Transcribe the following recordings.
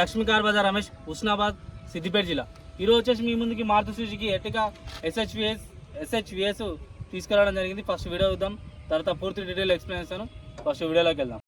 Lakshmi car Bazar Ramesh Husnabad Siddipet జిల్లా. ఈరోజు వచ్చేసి మీ ముందుకి Maruti Suzuki ఎట్టిగా S H V S S H V S తీసుకురావడం జరిగింది. ఫస్ట్ వీడియో చూద్దాం. తర్వాత పూర్తి డీటెయిల్ ఎక్స్ప్లెయిన్ చేస్తాను. ఫస్ట్ వీడియోలోకి వెళ్దాం.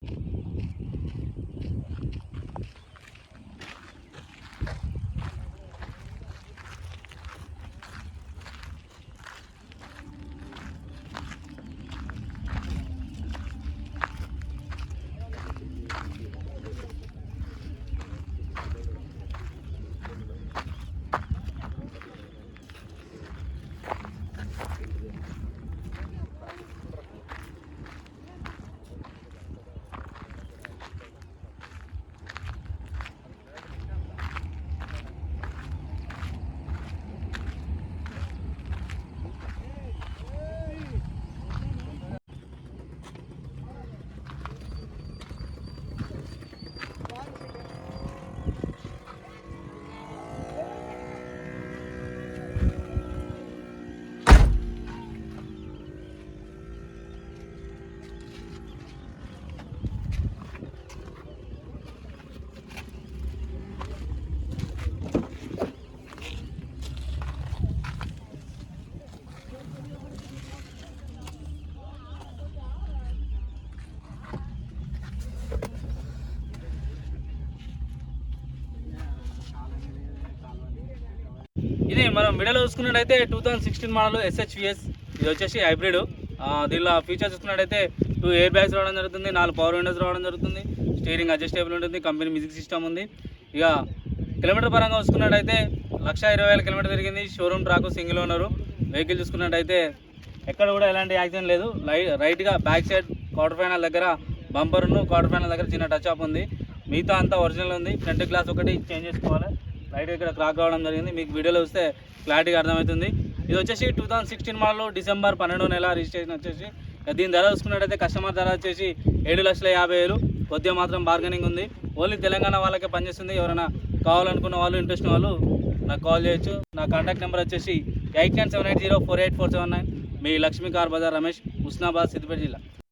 ఇది మనం మిడల్ చూసుకున్నట్టయితే two thousand sixteen model SHVS ఇది వచ్చేసి హైబ్రిడ్ దీనిలో ఫీచర్స్ చూసుకున్నట్టయితే టూ ఎయిర్ బ్యాగ్స్ రావడం జరుగుతుంది నాలుగు పవర్ విండోస్ రావడం జరుగుతుంది స్టీరింగ్ అడ్జస్టేబుల్ ఉంటుంది కంపెనీ మ్యూజిక్ సిస్టమ్ ఉంది. ఇక కిలోమీటర్ పరంగా చూసుకున్నట్టయితే లక్ష ఇరవై వేల కిలోమీటర్ తిరిగింది. Showroom track single owner vehicle చూసుకున్నట్టయితే ఎక్కడ కూడా ఎలాంటి యాక్సిడెంట్ లేదు. లై రైట్గా బ్యాక్ సైడ్ క్వార్టర్ ఫైనల్ దగ్గర బంపర్ను క్వార్టర్ ఫైనల్ దగ్గర చిన్న టచ్ అప్ ఉంది. మిగతా అంతా ఒరిజినల్ ఉంది. ఫ్రంట్ గ్లాస్ ఒకటి చేంజ్ చేసుకోవాలి. లైట్ ఇక్కడ క్రాక్ కావడం జరిగింది. మీకు వీడియోలో వస్తే క్లారిటీగా అర్థమవుతుంది. ఇది వచ్చేసి two thousand sixteen model December పన్నెండో నెల రిజిస్ట్రేషన్ వచ్చేసి. దీని ధర చూసుకున్నట్టయితే కస్టమర్ ధర వచ్చేసి ఏడు లక్షల యాభై వేలు. కొద్దిగా మాత్రం బార్గెనింగ్ ఉంది. ఓన్లీ తెలంగాణ వాళ్ళకే పనిచేస్తుంది. ఎవరైనా కావాలనుకున్న వాళ్ళు ఇంట్రెస్ట్ వాళ్ళు నాకు కాల్ చేయొచ్చు. నా కాంటాక్ట్ నెంబర్ వచ్చేసి eight nine seven eight zero four eight four seven nine మీ లక్ష్మీ కార్ బజార్ రమేష్ హుస్నాబాద్ సిద్దిపేట జిల్లా.